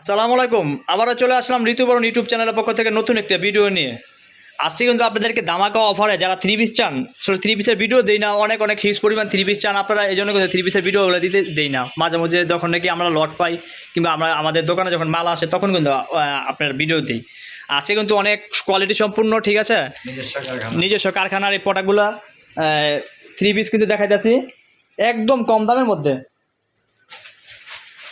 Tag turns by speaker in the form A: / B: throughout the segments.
A: আসসালামু আলাইকুম। আবারও চলে আসলাম ঋতুবরণ ইউটিউব চ্যানেলের পক্ষ থেকে নতুন একটা ভিডিও নিয়ে। আজকে কিন্তু আপনাদেরকে দামাকা অফারে যারা থ্রি পিস চান সো থ্রি পিসের ভিডিও দেই না অনেক অনেক হিউজ পরিমাণ থ্রি পিস চান আপনারা এই জন্য কিন্তু থ্রি পিসের ভিডিওগুলো দিতে দেই না। মাঝে মাঝে যখন নাকি আমরা লট পাই কিংবা আমরা আমাদের দোকানে যখন মাল আসে তখন কিন্তু আপনার ভিডিও দিই। আজকে কিন্তু অনেক কোয়ালিটি সম্পূর্ণ ঠিক আছে?
B: নিজস্ব
A: নিজস্ব কারখানার এই প্রোডাক্টগুলো থ্রি পিস কিন্তু দেখাইতেছি একদম কম দামের মধ্যে।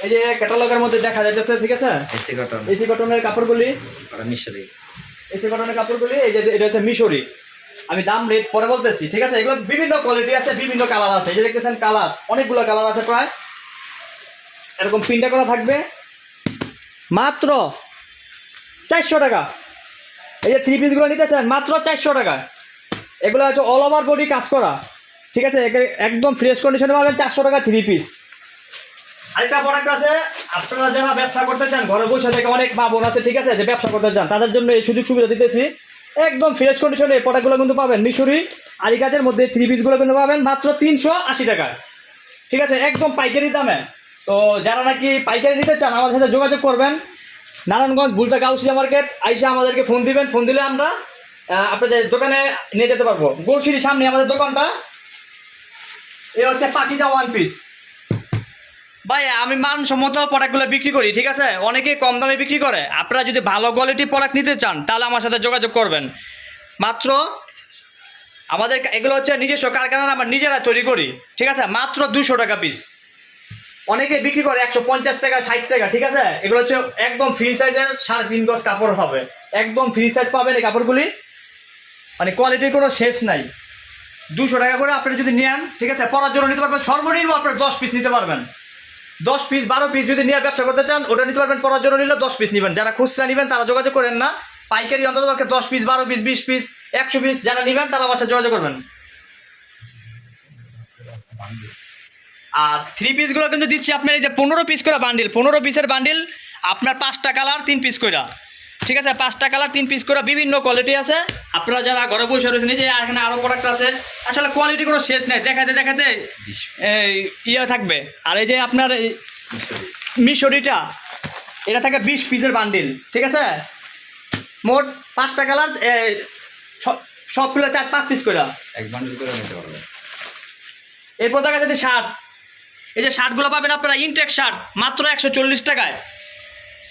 A: এই যে ক্যাটালগের মধ্যে দেখা যাইতেছে ঠিক আছে?
B: AC cotton.
A: এসি কটনের কাপড়গুলি।
B: মিশরি।
A: এসি কটনের কাপড়গুলি এই যে এটা হচ্ছে মিশরি। আমি দাম রেট পরে বলতেছি ঠিক আছে? এগুলো বিভিন্ন কোয়ালিটি আছে বিভিন্ন কালার আছে। এই যে দেখতেছেন কালার অনেকগুলো কালার আছে প্রায়। এরকম প্রিন্টা করা থাকবে। মাত্র চারশো টাকা। এই যে থ্রি পিসগুলো নিতেছেন মাত্র চারশো টাকা। এগুলো হচ্ছে অল ওভার বডি কাজ করা। ঠিক আছে? একদম ফ্রেশ কন্ডিশনে পাবেন চারশো টাকা থ্রি পিস আরেকটা প্রোডাক্ট আছে, আপনারা যারা ব্যবসা করতে চান, ঘরে বসে থেকে অনেক মা বোন আছে, ঠিক আছে, যে ব্যবসা করতে চান, তাদের জন্য এই সুযোগ সুবিধা দিতেছি। একদম ফ্রেশ কন্ডিশনে এই প্রোডাক্টগুলো কিন্তু পাবেন মিশরি আরি গাছের মধ্যে থ্রি পিসগুলো কিন্তু পাবেন, মাত্র তিনশো আশি টাকা। ঠিক আছে, একদম পাইকারি দামে। তো যারা নাকি পাইকারি নিতে চান, আমাদের সাথে যোগাযোগ করবেন। নারায়ণগঞ্জ, বুলতা গাউসিয়া মার্কেট, আইসে আমাদেরকে ফোন দিবেন ফোন দিলে আমরা আপনাদের দোকানে নিয়ে যেতে পারব। গোলসিটির সামনে আমাদের দোকানটা, এ হচ্ছে পাখিজা ওয়ান পিস ভাই, আমি মানসম্মত প্রোডাক্টগুলো বিক্রি করি, ঠিক আছে? অনেকে কম দামে বিক্রি করে। আপনারা যদি ভালো কোয়ালিটির প্রোডাক্ট নিতে চান, তাহলে আমার সাথে যোগাযোগ করবেন। মাত্র আমাদের এগুলো হচ্ছে নিজস্ব কারখানা আমরা নিজেরা তৈরি করি, ঠিক আছে? মাত্র দুশো টাকা পিস অনেকে বিক্রি করে একশো পঞ্চাশ টাকা, ষাট টাকা, ঠিক আছে? এগুলো হচ্ছে একদম ফ্রি সাইজের সাড়ে তিন গজ কাপড় হবে। একদম ফ্রি সাইজ পাবেন এই কাপড়গুলি। মানে কোয়ালিটির কোনো শেষ নাই। দুশো টাকা করে আপনি যদি নেন, ঠিক আছে? পরার জন্য নিতে পারবেন। সর্বনিম্ন আপনার দশ পিস নিতে পারবেন। দশ পিস বারো পিস যদি নিয়ে ব্যবসা করতে চান, ওটা নিতে পারবেন পরার জন্য নিলে দশ পিস নেবেন। যারা খুচরা নেবেন, তারা যোগাযোগ করেন না। পাইকারি অন্তত পক্ষে দশ পিস বারো পিস বিশ পিস একশো পিস যারা নেবেন, তারা আমার যোগাযোগ করবেন। আর থ্রি পিসগুলো কিন্তু দিচ্ছি আপনার এই যে পনেরো পিস করে বান্ডিল পনেরো পিসের বান্ডিল আপনার পাঁচটা কালার তিন পিস করে ঠিক আছে পাঁচটা কালার তিন পিস করে বিভিন্ন কোয়ালিটি আছে। আপনারা যারা ঘরে বসে রয়েছেন যে এখানে আরও প্রোডাক্ট আছে আসলে কোয়ালিটি কোনো শেষ নেই। দেখাতে দেখাতে এই ইয়ে থাকবে। আর এই যে আপনার মিশরিটা এটা থাকে বিশ পিসের বান্ডিল ঠিক আছে? মোট পাঁচটা কালার সবগুলো চার পাঁচ পিস করে।
B: এক বান্ডিল করে নিতে
A: এরপর দেখা যাচ্ছে শার্ট এই যে শার্টগুলো পাবেন আপনারা ইনটেক শার্ট মাত্র একশো চল্লিশ টাকায়।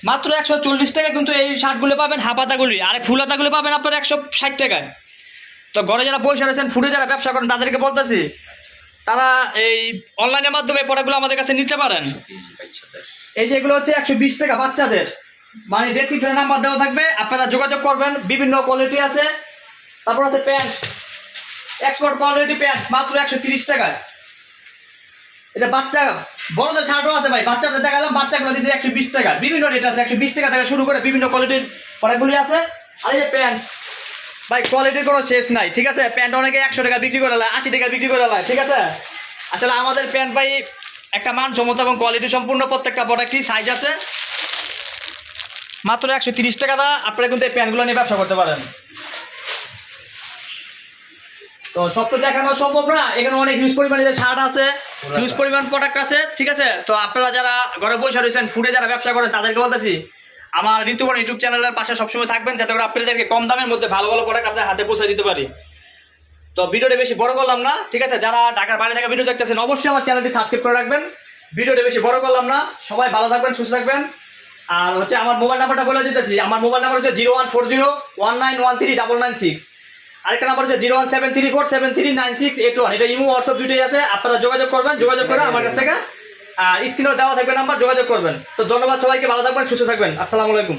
A: মাত্র একশো চল্লিশ টাকায় কিন্তু এই শার্টগুলো পাবেন হাফাতাগুলি আর ফুলাতাগুলি পাবেন আপনারা একশো ষাট টাকায়। তো ঘরে যারা বসে রয়েছেন ফুটে যারা ব্যবসা করেন, তাদেরকে বলতেছি, তারা এই অনলাইনের মাধ্যমে প্রোডাক্টগুলো আমাদের কাছে নিতে পারেন। এই যে এগুলো হচ্ছে একশো বিশ টাকা বাচ্চাদের। মানে বেশি ডেসক্রিপশনে নাম্বার দেওয়া থাকবে, আপনারা যোগাযোগ করবেন, বিভিন্ন কোয়ালিটি আছে। তারপর আছে প্যান্ট এক্সপোর্ট কোয়ালিটি প্যান্ট মাত্র একশো তিরিশ টাকায়। এটা বাচ্চা বড়দের শার্টও আছে ভাই, বাচ্চাদের দেখালাম, বাচ্চাগুলো দিতে একশো বিশ টাকা। বিভিন্ন রেট আছে, একশো বিশ টাকা থেকে শুরু করে বিভিন্ন কোয়ালিটির প্রোডাক্টগুলি আছে। আর এই যে প্যান্ট ভাই কোয়ালিটির কোনো শেষ নাই, ঠিক আছে? প্যান্ট অনেকে একশো টাকা বিক্রি করে নেয় আশি টাকা বিক্রি করে নেয় ঠিক আছে? আসলে আমাদের প্যান্ট ভাই একটা মানসম্মত এবং কোয়ালিটি সম্পূর্ণ প্রত্যেকটা প্রোডাক্টই সাইজ আছে। মাত্র একশো তিরিশ টাকা দা, আপনারা কিন্তু এই প্যান্টগুলো নিয়ে ব্যবসা করতে পারেন। তো সব তো দেখানো সম্ভব না। এখানে অনেক হিউজ পরিমাণে যে শার্ট আছে হিউজ পরিমাণ প্রোডাক্ট আছে ঠিক আছে? তো আপনারা যারা ঘরে বসে রয়েছেন ফুডে যারা ব্যবসা করেন তাদেরকে বলতেছি আমার ঋতুবন ইউটিউব চ্যানেলের পাশে সবসময় থাকবেন যাতে করে আপনাদেরকে কম দামের মধ্যে ভালো ভালো প্রোডাক্ট আপনাদের হাতে পৌঁছে দিতে পারি। তো ভিডিওটা বেশি বড় করলাম না ঠিক আছে? যারা ঢাকার বাইরে থেকে ভিডিও দেখতেছেন অবশ্যই আমার চ্যানেলটি সাবস্ক্রাইব করে রাখবেন। ভিডিওটা বেশি বড় করলাম না সবাই ভালো থাকবেন সুস্থ থাকবেন। আর হচ্ছে আমার মোবাইল নাম্বারটা বলে দিতেছি আমার মোবাইল নাম্বার হচ্ছে zero one four zero one nine one three double nine six আরেকটা নাম্বার হচ্ছে zero one seven three four seven three nine six eight one এটা ইমো হোয়াটসঅ্যাপ দুইটাই আছে আপনারা যোগাযোগ করবেন যোগাযোগ করে আমার কাছ থেকে আর স্ক্রিনে দেওয়া থাকবে নাম্বার যোগাযোগ করবেন। তো ধন্যবাদ সবাইকে ভালো থাকবেন সুস্থ থাকবেন। আসসালামু আলাইকুম।